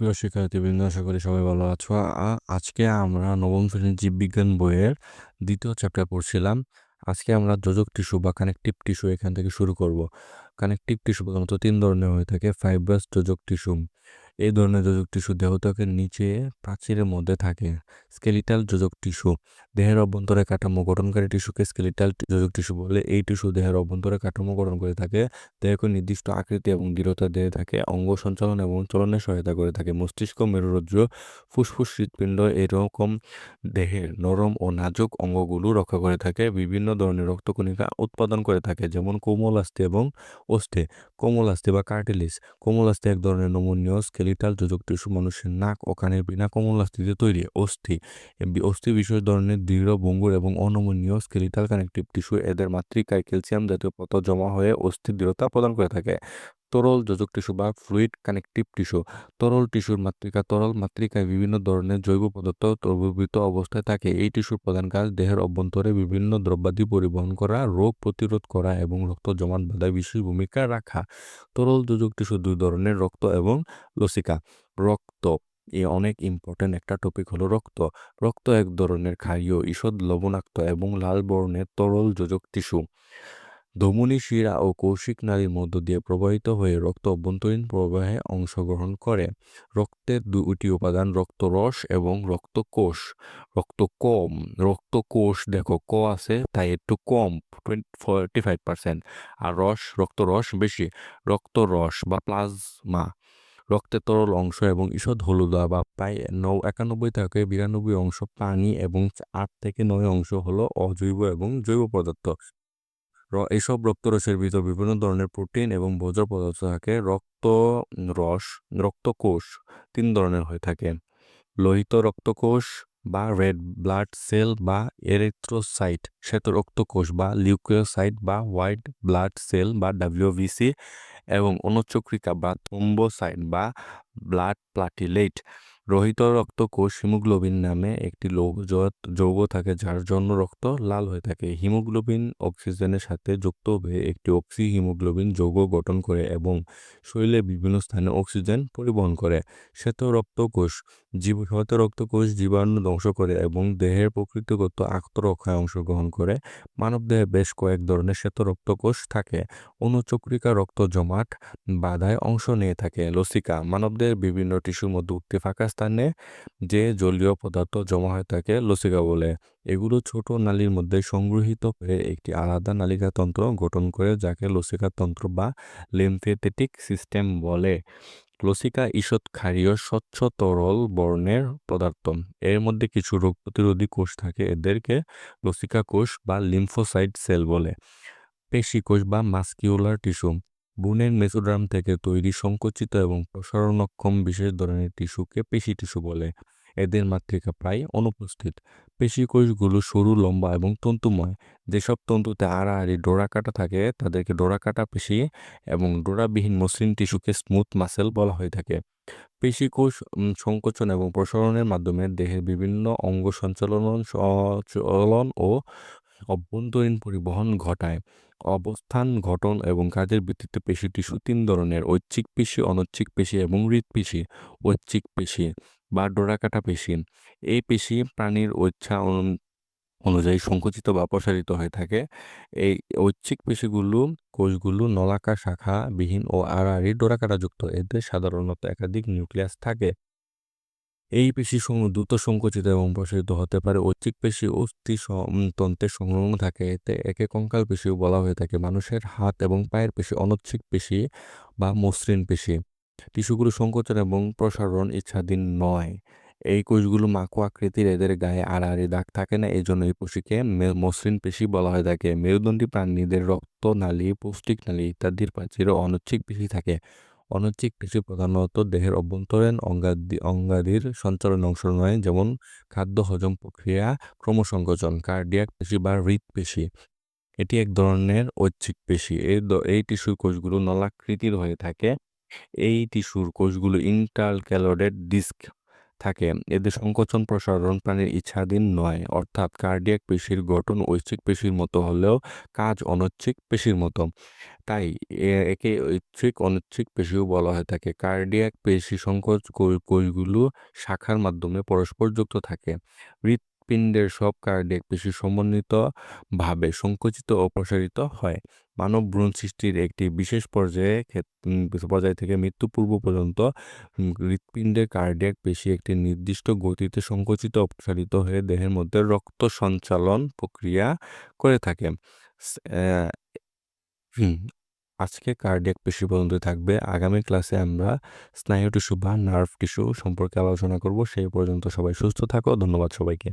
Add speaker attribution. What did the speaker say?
Speaker 1: প্রিয় শিক্ষার্থীবৃন্দ, আশা করি সবাই ভালো আছো। আজকে আমরা নবম শ্রেণির জীববিজ্ঞান বইয়ের দ্বিতীয় চ্যাপ্টার পড়ছিলাম। আজকে আমরা যোজক টিস্যু বা কানেকটিভ টিস্যু এখান থেকে শুরু করব। কানেকটিভ টিস্যু প্রধানত তিন ধরনের হয়ে থাকে, ফাইব্রাস, যোজক টিস্যু। এই ধরনের যোজক টিস্যু দেহত্বকের নিচে প্রাচীরের মধ্যে থাকে। স্কেলিটাল যোজক টিস্যু, দেহের অভ্যন্তরে কাঠামো গঠনকারী টিস্যুকে স্কেলিটাল যোজক টিস্যু বলে। এই টিস্যু দেহের অভ্যন্তরে কাঠামো গঠন করে থাকে, দেহকে নির্দিষ্ট আকৃতি এবং দৃঢ়তা দিয়ে থাকে, অঙ্গ সঞ্চালন এবং চলনে সহায়তা করে থাকে। মস্তিষ্ক, মেরুরজ্জ, ফুসফুস হৃৎপিণ্ড এরকম দেহের নরম ও নাজুক অঙ্গগুলো রক্ষা করে থাকে। বিভিন্ন ধরনের রক্তকণিকা উৎপাদন করে থাকে, যেমন কোমল আস্থি এবং অস্থি। কোমল আস্থি বা কার্টিলিস কোমল আস্থি এক ধরনের নমনীয় স্কেলিটাল যোজক টিস্যু মানুষের নাক ও কানের বিনা কোমলাস্থিতে তৈরি, অস্থি। অস্থি বিশেষ ধরনের দৃঢ় ভঙ্গুর এবং অনমনীয় স্কেলিটাল কানেকটিভ টিস্যু এদের মাতৃকায় ক্যালসিয়াম জাতীয় পথ জমা হয়ে অস্থির দৃঢ়তা প্রদান করে থাকে। তরল যোজক টিস্যু বা ফ্লুইড কানেকটিভ টিস্যু। তরল টিস্যুর মাতৃকা তরল মাতৃকায় বিভিন্ন ধরনের জৈব পদার্থ দ্রবীভূত অবস্থায় থাকে। এই টিস্যুর প্রধান কাজ দেহের অভ্যন্তরে বিভিন্ন দ্রব্যাদি পরিবহন করা, রোগ প্রতিরোধ করা এবং রক্ত জমাট বাঁধায় বিশেষ ভূমিকা রাখা। তরল যোজক টিস্যু দুই ধরনের, রক্ত এবং লসিকা। রক্ত, এ অনেক ইম্পর্টেন্ট একটা টপিক হলো রক্ত। রক্ত এক ধরনের ক্ষারীয়, ঈষৎ লবণাক্ত এবং লাল বর্ণের তরল যোজক টিস্যু। ধমনী, শিরা ও কৌশিক নালীর মধ্য দিয়ে প্রবাহিত হয়ে রক্ত অভ্যন্তরীণ প্রবাহে অংশগ্রহণ করে। রক্তের দুটি উপাদান রক্তরস এবং রক্তকোষ রক্ত কম রক্তকোষ দেখো, ক আছে, তাই একটু কম ফোর্টি ফাইভ পার্সেন্ট আর রস রক্তরস বেশি রক্তরস বা প্লাজমা। রক্তের তরল অংশ এবং ঈষৎ হলুদা বা প্রায় নৌ, একানব্বই থেকে বিরানব্বই অংশ পানি এবং আট থেকে নয় অংশ হলো অজৈব এবং জৈব পদার্থ। এইসব রক্তরসের ভিতর বিভিন্ন ধরনের প্রোটিন এবং ভোজ্য পদার্থ থাকে। রক্ত রস, রক্তকোষ তিন ধরনের হয়ে থাকে। লোহিত রক্তকোষ বা রেড ব্লাড সেল বা এরিথ্রোসাইট, শ্বেত রক্তকোষ বা লিউকোসাইট বা হোয়াইট ব্লাড সেল বা ডাব্লিউবিসি এবং অনুচক্রিকা বা থ্রোম্বোসাইট বা ব্লাড প্লাটিলেট। রোহিত রক্তকোষ হিমোগ্লোবিন নামে একটি যৌগ থাকে যার জন্য রক্ত লাল হয়ে থাকে। হিমোগ্লোবিন অক্সিজেনের সাথে যুক্ত হয়ে একটি অক্সি হিমোগ্লোবিন যৌগ গঠন করে এবং শরীরে বিভিন্ন স্থানে অক্সিজেন পরিবহন করে। শ্বেত রক্তকোষ জীব, শ্বেত রক্তকোষ জীবাণু ধ্বংস করে এবং দেহের প্রকৃতিগত আত্মরক্ষায় অংশগ্রহণ করে। মানবদেহে বেশ কয়েক ধরনের শ্বেত রক্তকোষ থাকে। অনুচক্রিকা রক্ত জমাট বাধায় অংশ নিয়ে থাকে। লসিকা মানবদেহের বিভিন্ন টিস্যুর মধ্যে উঠতে ফাঁকা স্থানে যে জলীয় পদার্থ জমা হয়ে থাকে লসিকা বলে। এগুলো ছোট নালীর মধ্যে সংগৃহীত হয়ে একটি আলাদা নালিকাতন্ত্র গঠন করে যাকে লসিকাতন্ত্র বা লিম্ফেটেটিক সিস্টেম বলে। লসিকা ঈষৎ ক্ষারীয় স্বচ্ছ তরল বর্ণের পদার্থ। এর মধ্যে কিছু রোগ প্রতিরোধী কোষ থাকে এদেরকে লসিকা কোষ বা লিম্ফোসাইট সেল বলে। পেশি কোষ বা মাস্কিউলার টিস্যু। বুনের মেসোড্রাম থেকে তৈরি সংকুচিত এবং প্রসারণক্ষম বিশেষ ধরনের টিস্যুকে পেশি টিস্যু বলে। এদের মাতৃকা প্রায় অনুপস্থিত। পেশি কোষগুলো সরু, লম্বা এবং তন্তুময়। যেসব তন্তুতে আড়াআড়ি ডোরা কাটা থাকে, তাদেরকে ডোরা কাটা পেশি এবং ডোরাবিহীন মসৃণ টিস্যুকে স্মুথ মাসেল বলা হয়ে থাকে। পেশি কোষ সংকোচন এবং প্রসারণের মাধ্যমে দেহের বিভিন্ন অঙ্গ সঞ্চালন সঞ্চালন ও অভ্যন্তরীণ পরিবহন ঘটায়। অবস্থান, গঠন এবং কাজের ভিত্তিতে পেশি টিস্যু তিন ধরনের, ঐচ্ছিক পেশি, অনৈচ্ছিক পেশি এবং হৃৎপেশি ঐচ্ছিক পেশি বা ডোরাকাটা পেশি। এই পেশি প্রাণীর অনু- অনুযায়ী সংকুচিত বা প্রসারিত হয়ে থাকে। এই ঐচ্ছিক পেশিগুলো কোষগুলো নলাকার শাখা বিহীন ও আড়াআড়ি ডোরাকাটাযুক্ত এদের সাধারণত একাধিক নিউক্লিয়াস থাকে। এই পেশি সং- দ্রুত সংকুচিত এবং প্রসারিত হতে পারে। ঐচ্ছিক পেশি অস্থি তন্ত্রের সংলগ্ন থাকে। এতে একে কঙ্কাল পেশিও বলা হয়ে থাকে। মানুষের হাত এবং পায়ের পেশি, অনৈচ্ছিক পেশি বা মসৃণ পেশি। টিস্যুগুলো সংকোচন এবং প্রসারণ ইচ্ছাধীন নয়। এই কোষগুলো মাকু আকৃতির, এদের গায়ে আড়াআড়ি দাগ থাকে না। এই জন্য এই পেশিকে মসৃণ পেশি বলা হয়ে থাকে। মেরুদণ্ডী প্রাণীদের রক্তনালী পৌষ্টিক নালী ইত্যাদির প্রাচীরে অনৈচ্ছিক পেশি থাকে। অনৈচ্ছিক পেশি প্রধানত দেহের অভ্যন্তরীণ অঙ্গাদি, অঙ্গাদির সঞ্চালন অংশ নয়, যেমন খাদ্য হজম প্রক্রিয়া, ক্রমসংকোচন, কার্ডিয়াক পেশি বা হৃৎপেশি এটি এক ধরনের ঐচ্ছিক পেশি। এই এই টিস্যুর কোষগুলো নলাকৃতির হয়ে থাকে। এই টিস্যুর কোষগুলো ইন্টারক্যালোডেড ডিস্ক থাকে। এদের সংকোচন প্রসারণ প্রাণীর ইচ্ছাধীন নয়, অর্থাৎ কার্ডিয়াক পেশির গঠন ঐচ্ছিক পেশির মতো হলেও কাজ অনৈচ্ছিক পেশির মতো। তাই একে ঐচ্ছিক অনৈচ্ছিক পেশিও বলা হয়ে থাকে। কার্ডিয়াক পেশি সংকোচ কোষগুলো শাখার মাধ্যমে পরস্পর যুক্ত থাকে। হৃৎপিণ্ডের সব কার্ডিয়াক পেশি সমন্বিতভাবে সংকুচিত ও প্রসারিত হয়। মানব ভ্রূণ সৃষ্টির একটি বিশেষ পর্যায়ে পর্যায় থেকে মৃত্যু পূর্ব পর্যন্ত হৃৎপিণ্ডের কার্ডিয়াক পেশি একটি নির্দিষ্ট গতিতে সংকুচিত ও প্রসারিত হয়ে দেহের মধ্যে রক্ত সঞ্চালন প্রক্রিয়া করে থাকে। আজকে কার্ডিয়াক পেশি পর্যন্ত থাকবে। আগামী ক্লাসে আমরা স্নায়ু টিস্যু বা নার্ভ টিস্যু সম্পর্কে আলোচনা করব। সেই পর্যন্ত সবাই সুস্থ থাকো। ধন্যবাদ সবাইকে।